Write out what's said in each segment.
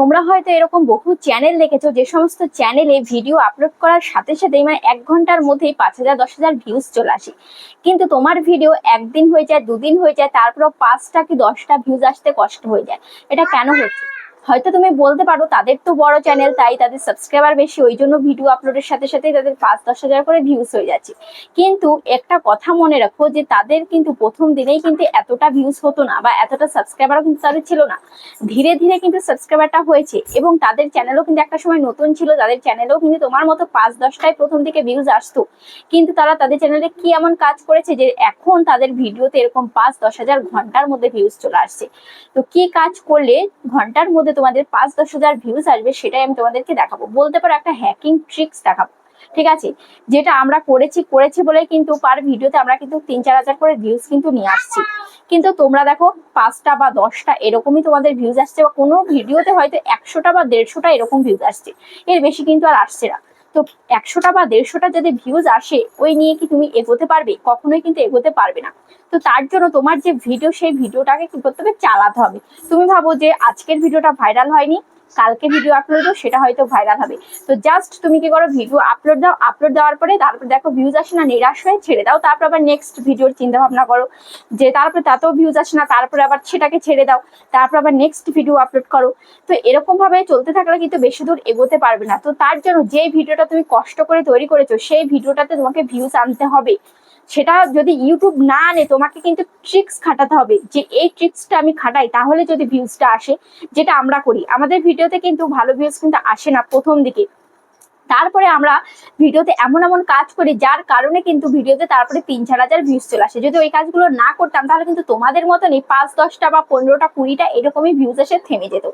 তোমরা হয়তো এরকম বহু চ্যানেল দেখেছ, যে সমস্ত চ্যানেলে ভিডিও আপলোড করার সাথে সাথে মানে এক ঘণ্টার মধ্যেই পাঁচ হাজার, দশ হাজার ভিউজ চলে আসে। কিন্তু তোমার ভিডিও একদিন হয়ে যায়, দুদিন হয়ে যায়, তারপরও পাঁচটা কি দশটা ভিউজ আসতে কষ্ট হয়ে যায়। এটা কেন হচ্ছে? হয়তো তুমি বলতে পারো, তাদের তো বড় চ্যানেল তাই তাদের সাবস্ক্রাইবার বেশি। ওই জন্য ভিডিও আপলোডের সাথে সাথে তাদের পাঁচ দশ হাজার করে ভিউজ হয়ে যাচ্ছে। কিন্তু একটা কথা মনে রাখো যে, তাদের কিন্তু প্রথম দিনেই কিন্তু এতটা ভিউজ হতো না বা এতটা সাবস্ক্রাইবারও কিন্তু তাদের ছিল না। ধীরে ধীরে কিন্তু সাবস্ক্রাইবারটা হয়েছে এবং তাদের চ্যানেলও কিন্তু একটা সময় নতুন ছিল, তাদের চ্যানেলেও কিন্তু তোমার মতো পাঁচ দশটায় প্রথম দিকে ভিউজ আসতো। কিন্তু তারা তাদের চ্যানেলে কি এমন কাজ করেছে যে, এখন তাদের ভিডিওতে এরকম পাঁচ দশ হাজার ঘণ্টার মধ্যে ভিউজ চলে আসছে। তো কি কাজ করলে ঘণ্টার মধ্যে তোমাদের পাঁচ দশ হাজার ভিউজ আসবে, সেটাই আমি তোমাদেরকে দেখাবো। বলতে পারো একটা হ্যাকিং ট্রিক্স দেখাবো, ঠিক আছে? যেটা আমরা করেছি করেছি বলে কিন্তু পার ভিডিওতে আমরা কিন্তু তিন চার হাজার করে ভিউজ কিন্তু নিয়ে আসছি। কিন্তু তোমরা দেখো, পাঁচটা বা দশটা এরকমই তোমাদের ভিউজ আসছে বা কোনো ভিডিওতে হয়তো একশোটা বা দেড়শোটা এরকম ভিউজ আসছে। এর বেশি কিন্তু আর আসছে না। তো একশোটা বা দেড়শোটা যদি ভিউজ আসে, ওই নিয়ে কি তুমি এগোতে পারবে? কখনোই কিন্তু এগোতে পারবে না। তো তার জন্য তোমার যে ভিডিও সেই ভিডিওটাকে কি করতে হবে? চালাতে হবে। তুমি ভাবো যে আজকের ভিডিওটা ভাইরাল হয়নি কালকে ভিডিও আপলোড দাও সেটা হয়তো ভাইরাল হবে। তো জাস্ট তুমি কি করো ভিডিও আপলোড দাও আপলোড দেওয়ার পরে তারপর দেখো ভিউজ আসে না, নিরাশ হয়ে ছেড়ে দাও, তারপর আবার নেক্সট ভিডিওর চিন্তা ভাবনা করো। যে তারপরে তাতেও ভিউজ আসে না, তারপরে আবার সেটাকে ছেড়ে দাও, তারপর আবার নেক্সট ভিডিও আপলোড করো। তো এরকম ভাবে চলতে থাকলে কিন্তু বেশি দূর এগোতে পারবে না। তো তার জন্য যে ভিডিওটা তুমি কষ্ট করে তৈরি করেছ, সেই ভিডিওটাতে তোমাকে ভিউজ আনতে হবে। সেটা যদি ইউটিউব না আনে, তোমাকে কিন্তু ট্রিক্স খাটাতে হবে। যে এই ট্রিক্সটা আমি খাটাই, তাহলে যদি ভিউজটা আসে, যেটা আমরা করি, আমাদের ভিডিওতে কিন্তু ভালো ভিউজ কিন্তু আসে না প্রথম দিকে। তারপরে আমরা ভিডিওতে এমন এমন কাজ করি, যার কারণে কিন্তু ভিডিওতে তারপরে তিন চার হাজার ভিউজ চলে আসে। যদি ওই কাজগুলো না করতাম, তাহলে কিন্তু তোমাদের মতনই পাঁচ, দশটা বা পনেরোটা, কুড়িটা এরকমই ভিউজ এসে থেমে যেত।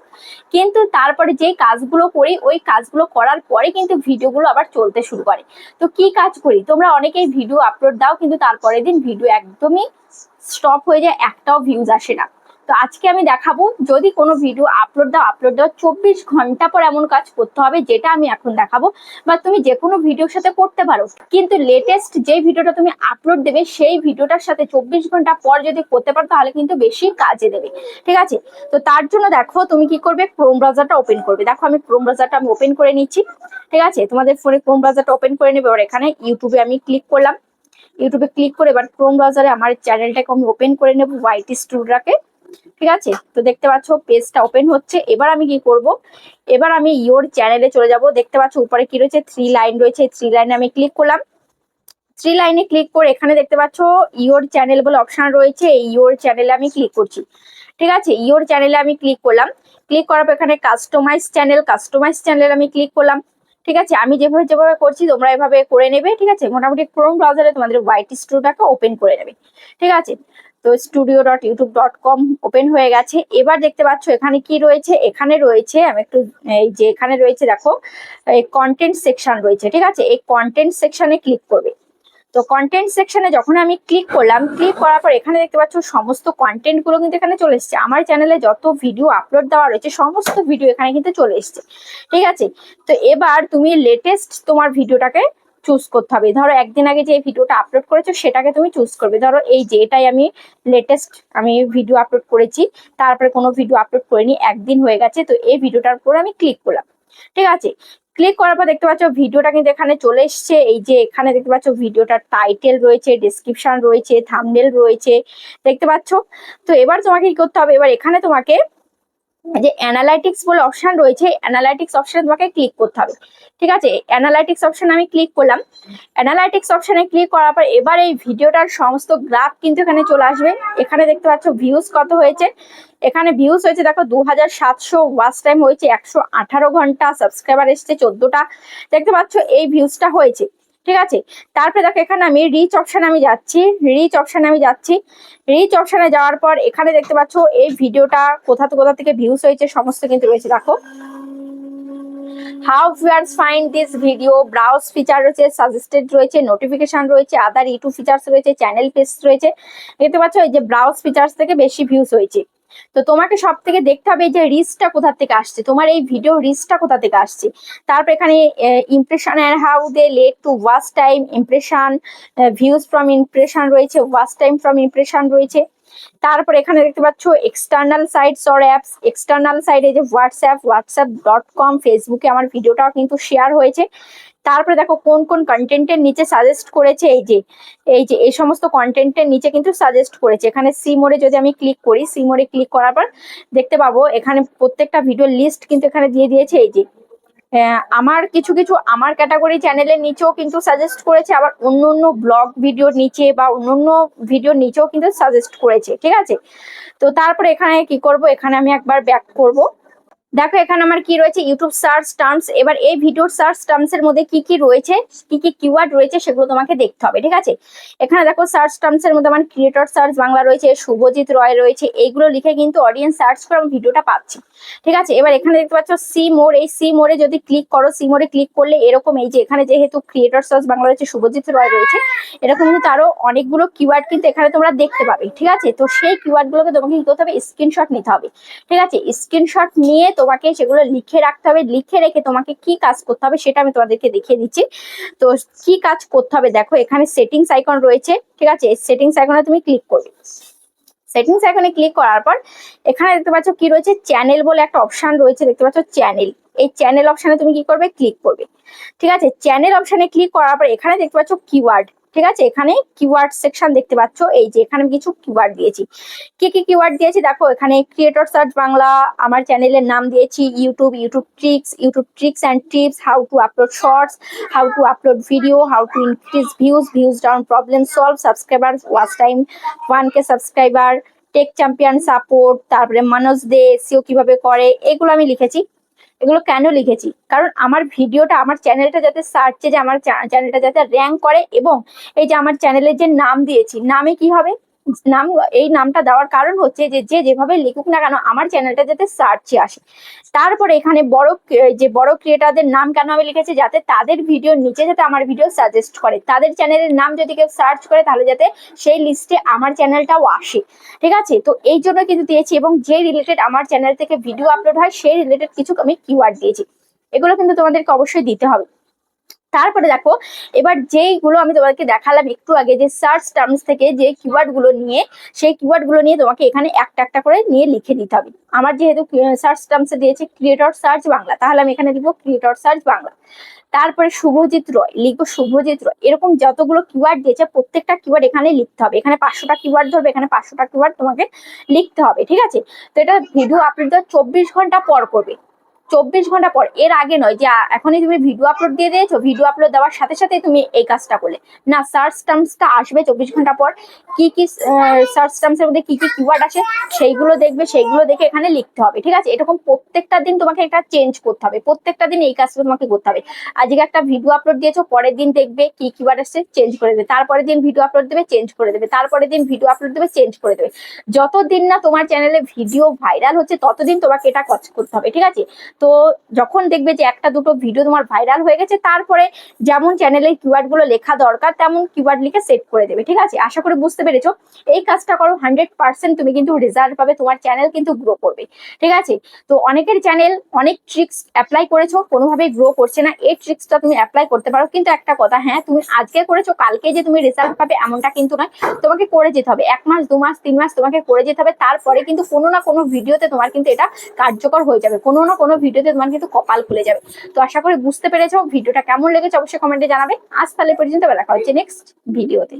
কিন্তু তারপরে যেই কাজগুলো করি, ওই কাজগুলো করার পরে কিন্তু ভিডিওগুলো আবার চলতে শুরু করে। তো কি কাজ করি? তোমরা অনেকেই ভিডিও আপলোড দাও, কিন্তু তারপরের দিন ভিডিও একদমই স্টপ হয়ে যায়, একটাও ভিউজ আসে না। তো আজকে আমি দেখাবো যদি কোনো ভিডিও আপলোড দাও আপলোড দাও, চব্বিশ ঘণ্টা পর এমন কাজ করতে হবে যেটা আমি এখন দেখাবো বা তুমি যে কোনো ভিডিওর সাথে করতে পারো। কিন্তু লেটেস্ট যে ভিডিওটা তুমি আপলোড দেবে, সেই ভিডিওটার সাথে চব্বিশ ঘণ্টা পর যদি করতে পারো, তাহলে কিন্তু বেশি কাজে দেবে। ঠিক আছে? তো তার জন্য দেখো তুমি কি করবে? ক্রোম ব্রাউজারটা ওপেন করবে। দেখো আমি ক্রোম ব্রাউজারটা আমি ওপেন করে নিচ্ছি। ঠিক আছে? তোমাদের ফোনে ক্রোম ব্রাউজারটা ওপেন করে নেবে। এবার এখানে ইউটিউবে আমি ক্লিক করলাম। ইউটিউবে ক্লিক করে এবার ক্রোম ব্রাউজারে আমার চ্যানেলটাকে আমি ওপেন করে নেব হোয়াইট স্টুডিওটাকে ঠিক আছে? তো দেখতে পাচ্ছ পেজটা ওপেন হচ্ছে। এবার আমি কি করব? এবার আমি ইয়োর চ্যানেলে চলে যাব। দেখতে পাচ্ছ উপরে কি রয়েছে? থ্রি লাইন রয়েছে। থ্রি লাইনে আমি ক্লিক করলাম। থ্রি লাইনে ক্লিক করে এখানে দেখতে পাচ্ছ ইয়োর চ্যানেল বলে অপশন রয়েছে। এই ইয়োর চ্যানেলে আমি ক্লিক করছি। ঠিক আছে? ইয়োর চ্যানেলে আমি ক্লিক করলাম। ক্লিক করার পর এখানে কাস্টমাইজ চ্যানেল কাস্টমাইজ চ্যানেল আমি ক্লিক করলাম। ঠিক আছে? আমি যেভাবে যেভাবে করছি, তোমরা এভাবে করে নেবে। ঠিক আছে? মোটামুটি ক্রোম ব্রাউজারে তোমাদের হোয়াইট স্টুডিওটাকে ওপেন করে নেবে। ঠিক আছে? তো studio dot YouTube dot com open হয়ে গেছে। এবার দেখতে পাচ্ছ এখানে কি রয়েছে? এখানে রয়েছে, আমি একটু, এই যে এখানে রয়েছে, দেখো, এই কন্টেন্ট সেকশন রয়েছে, ঠিক আছে? এই কন্টেন্ট সেকশনে ক্লিক করবে। তো কন্টেন্ট সেকশনে যখন আমি ক্লিক করলাম ক্লিক করার পর এখানে দেখতে পাচ্ছ সমস্ত কন্টেন্টগুলো কিন্তু এখানে চলে এসছে। আমার চ্যানেলে যত ভিডিও আপলোড দেওয়া রয়েছে, সমস্ত ভিডিও এখানে কিন্তু চলে এসছে, ঠিক আছে? তো এবার তুমি লেটেস্ট তোমার ভিডিওটাকে চুজ করতে হবে। ধরো একদিন আগে যে ভিডিওটা আপলোড করেছ, সেটাকে তুমি চুজ করবে। ধরো এই যে, এটাই আমি লেটেস্ট আমি ভিডিও আপলোড করেছি, তারপরে কোনো ভিডিও আপলোড করিনি, একদিন হয়ে গেছে, তো এই ভিডিওটার উপর আমি ক্লিক করলাম। ঠিক আছে? ক্লিক করার পর দেখতে পাচ্ছ ভিডিওটা কিন্তু এখানে চলে এসছে। এই যে এখানে দেখতে পাচ্ছ ভিডিওটার টাইটেল রয়েছে ডিসক্রিপশন রয়েছে থামনেল রয়েছে, দেখতে পাচ্ছ? তো এবার তোমাকে কি করতে হবে? এবার এখানে তোমাকে যে অ্যানালাইটিক্স বলে অপশন রয়েছে অ্যানালাইটিক্স অপশনে তোমাকে ক্লিক করতে হবে। ঠিক আছে? অ্যানালাইটিক্স অপশন আমি ক্লিক করলাম। অ্যানালাইটিক্স অপশনে ক্লিক করার পর এবার এই ভিডিওটার সমস্ত গ্রাফ কিন্তু এখানে চলে আসবে। এখানে দেখতে পাচ্ছ ভিউজ কত হয়েছে? এখানে ভিউজ হয়েছে, দেখো দু হাজার সাতশো ওয়াচ টাইম হয়েছে, একশো আঠারো ঘণ্টা সাবস্ক্রাইবার এসছে, চোদ্দটা। দেখতে পাচ্ছ, এই ভিউজটা হয়েছে। ঠিক আছে? তারপরে দেখো, এখানে আমি রিচ অপশানে আমি যাচ্ছি। রিচ অপশানে আমি যাচ্ছি। রিচ অপশানে যাওয়ার পর এখানে দেখতে পাচ্ছ, এই ভিডিওটা কোথা কোথা থেকে ভিউজ হয়েছে, সমস্ত কিন্তু রয়েছে। দেখো। How viewers find this video browse feature রয়েছে সাজেস্টেড রয়েছে নোটিফিকেশন রয়েছে আদার ইউটিউব ফিচার্স রয়েছে চ্যানেল পেজ রয়েছে। দেখতে পাচ্ছ, এই যে ব্রাউজ ফিচার্স থেকে বেশি ভিউজ হয়েছে। তো তোমাকে সব থেকে দেখতে হবে যে রিস্কটা কোথা থেকে আসছে? তোমার এই ভিডিও রিস্কটা কোথা থেকে আসছে? তারপর এখানে impression and how they let to waste time impression views from impression রয়েছে ওয়াস্ট টাইম ফ্রম ইমপ্রেশন রয়েছে। তারপরে এখানে দেখতে পাচ্ছ external sites or apps external সাইডে যে হোয়াটসঅ্যাপ হোয়াটসঅ্যাপ ডট কম ফেসবুকে আমার ভিডিওটাও কিন্তু শেয়ার হয়েছে। তারপরে দেখো কোন কোন কন্টেন্টের নিচে সাজেস্ট করেছে এই যে এই যে, এই সমস্ত কন্টেন্টের নিচে কিন্তু সাজেস্ট করেছে। এখানে সি মোড়ে যদি আমি ক্লিক করি সি মোড়ে ক্লিক করার পর দেখতে পাবো এখানে প্রত্যেকটা ভিডিও লিস্ট কিন্তু এখানে দিয়ে দিয়েছে এই যে। আমার কিছু কিছু আমার ক্যাটাগরি চ্যানেলের নিচেও কিন্তু সাজেস্ট করেছে, আবার অন্য অন্য ব্লগ ভিডিওর নিচে বা অন্য অন্য ভিডিওর নিচেও কিন্তু সাজেস্ট করেছে, ঠিক আছে? তো তারপর এখানে কি করব? এখানে আমি একবার ব্যাক করব। দেখো, এখানে আমার কি রয়েছে? ইউটিউব সার্চ টার্মস এবার এই ভিডিওর সার্চ টার্মস এর মধ্যে কি কি রয়েছে? কি কি কিওয়ার্ড রয়েছে সেগুলো তোমাকে দেখতে হবে, ঠিক আছে? এখানে দেখো সার্চ টার্মস এর মধ্যে আমার ক্রিয়েটর সার্চ বাংলা রয়েছে, শুভজিৎ রয় রয়েছে। এইগুলো লিখে কিন্তু অডিয়েন্স সার্চ করে আমি ভিডিওটা পাচ্ছি, ঠিক আছে? এবার এখানে দেখতে পাচ্ছ সি মোর এই সি মোড়ে যদি ক্লিক করো সি মোড়ে ক্লিক করলে এরকম এই যে এখানে যেহেতু ক্রিয়েটর সার্চ বাংলা রয়েছে, শুভজিৎ রয় রয়েছে, এরকম কিন্তু আরও অনেকগুলো কিওয়ার্ড কিন্তু এখানে তোমরা দেখতে পাবে, ঠিক আছে? তো সেই কিওয়ার্ড গুলোকে তোমাকে কি করতে হবে? স্ক্রিনশট নিতে হবে, ঠিক আছে? স্ক্রিনশট নিয়ে তোমাকে সেগুলো লিখে রাখতে হবে, লিখে রেখে তোমাকে কি কাজ করতে হবে সেটা আমি তোমাদেরকে দেখিয়ে দিচ্ছি। তো কি কাজ করতে হবে দেখো, এখানে সেটিংস আইকন রয়েছে, ঠিক আছে? সেটিংস আইকনে তুমি ক্লিক করবে। সেটিংস আইকনে ক্লিক করার পর, এখানে দেখতে পাচ্ছ কি রয়েছে? চ্যানেল বলে একটা অপশন রয়েছে, দেখতে পাচ্ছ? চ্যানেল এই চ্যানেল অপশনে তুমি কি করবে? ক্লিক করবে। ঠিক আছে? চ্যানেল অপশনে ক্লিক করার পর, এখানে দেখতে পাচ্ছ কিওয়ার্ড ঠিক আছে? এখানে কিওয়ার্ড সেকশন দেখতে পাচ্ছ। এই যে এখানে কিছু কিওয়ার্ড দিয়েছি। কি কি কিওয়ার্ড দিয়েছি? দেখো, এখানে ক্রিয়েটর সার্চ বাংলা, আমার চ্যানেলের নাম দিয়েছি YouTube YouTube tricks YouTube tricks and tips how to upload shorts how to upload video how to increase views views down problem solve subscriber watch time one K subscriber tech champion support তারপরে মানুষ দে CO কীভাবে করে, এগুলো আমি লিখেছি। এগুলো কেন লিখেছি? কারণ আমার ভিডিওটা, আমার চ্যানেলটা যাতে সার্চে যে আমার চ্যানেলটা যাতে র্যাঙ্ক করে এবং এই যে আমার চ্যানেলের যে নাম দিয়েছি, নামে কি হবে? নাম, এই নামটা দেওয়ার কারণ হচ্ছে যে যে যেভাবে লিখুক না কেন, আমার চ্যানেলটা যাতে সার্চে আসে। তারপরে এখানে বড়, যে বড় ক্রিয়েটারদের নাম কেন আমি লিখেছি? যাতে তাদের ভিডিওর নিচে যাতে আমার ভিডিও সাজেস্ট করে। তাদের চ্যানেলের নাম যদি কেউ সার্চ করে, তাহলে যাতে সেই লিস্টে আমার চ্যানেলটাও আসে। ঠিক আছে? তো এই জন্য কিন্তু দিয়েছি এবং যে রিলেটেড আমার চ্যানেল থেকে ভিডিও আপলোড হয়, সেই রিলেটেড কিছু আমি কিওয়ার্ড দিয়েছি। এগুলো কিন্তু তোমাদেরকে অবশ্যই দিতে হবে। তারপরে দেখো, এবার যেইগুলো আমি তোমাকে দেখালাম একটু আগে, যে সার্চ টার্মস থেকে যে কিওয়ার্ডগুলো নিয়ে, সেই কিওয়ার্ডগুলো নিয়ে তোমাকে এখানে একটা একটা করে নিয়ে লিখে দিতে হবে। আমার যেহেতু সার্চ টার্মসে দিয়েছে ক্রিয়েটর সার্চ বাংলা, তাহলে আমি এখানে লিখব ক্রিয়েটর সার্চ বাংলা। তারপরে শুভজিৎ রয়, লিখব শুভজিৎ রয়। এরকম যতগুলো কিওয়ার্ড দিয়েছে, প্রত্যেকটা কিওয়ার্ড এখানে লিখতে হবে। এখানে পাঁচশোটা কিওয়ার্ড ধরবে, এখানে পাঁচশোটা কিওয়ার্ড তোমাকে লিখতে হবে, ঠিক আছে? তো এটা ভিডিও আপলোড চব্বিশ ঘণ্টা পর করবে। চব্বিশ ঘণ্টা পর, এর আগে নয় যে এখনই তুমি ভিডিও আপলোড দিয়ে দিয়েছ ভিডিও আপলোড দেওয়ার সাথে সাথে তুমি এই কাজটা করলে। না সার্চ টার্মসটা আসবে চব্বিশ ঘণ্টা পর। কি কি সার্চ টার্মস এর মধ্যে কি কি কিওয়ার্ড আছে, সেইগুলো দেখবে, সেইগুলো দেখে এখানে লিখতে হবে, ঠিক আছে? এরকম প্রত্যেকটা দিন তোমাকে একটা চেঞ্জ করতে হবে, প্রত্যেকটা দিন এই কাজটা তোমাকে করতে হবে। আজকে একটা ভিডিও আপলোড দিয়েছ, পরের দিন দেখবে কি কিওয়ার্ড আসছে চেঞ্জ করে দেবে। তারপরের দিন ভিডিও আপলোড দেবে চেঞ্জ করে দেবে। তারপরের দিন ভিডিও আপলোড দেবে চেঞ্জ করে দেবে। যতদিন না তোমার চ্যানেলে ভিডিও ভাইরাল হচ্ছে, ততদিন তোমাকে এটা কাজ করতে হবে, ঠিক আছে? তো যখন দেখবে যে একটা দুটো ভিডিও তোমার ভাইরাল হয়ে গেছে, তারপরে যেমন চ্যানেলের কিওয়ার্ডগুলো লেখা দরকার, তেমন কিওয়ার্ড লিখে সেট করে দেবে, ঠিক আছে? আশা করে বুঝতে পেরেছ। এই কাজটা করো হান্ড্রেড পার্সেন্ট তুমি কিন্তু রেজাল্ট পাবে, তোমার চ্যানেল কিন্তু গ্রো করবে, ঠিক আছে? তো অনেকের চ্যানেল অনেক ট্রিক্স অ্যাপ্লাই করেছ, কোনোভাবেই গ্রো করছে না, এই ট্রিক্সটা তুমি অ্যাপ্লাই করতে পারো। কিন্তু একটা কথা হ্যাঁ তুমি আজকে করেছ, কালকে যে তুমি রেজাল্ট পাবে এমনটা কিন্তু নয়, তোমাকে করে যেতে হবে। এক মাস, দু মাস, তিন মাস তোমাকে করে যেতে হবে, তারপরে কিন্তু কোনো না কোনো ভিডিওতে তোমার কিন্তু এটা কার্যকর হয়ে যাবে। কোনো না কোনো ভিডিওতে তোমার কিন্তু কপাল খুলে যাবে। তো আশা করি বুঝতে পেরেছ, ভিডিওটা কেমন লেগেছে অবশ্যই কমেন্টে জানাবে। আজ তাহলে পর্যন্ত, দেখা হচ্ছে নেক্সট ভিডিওতে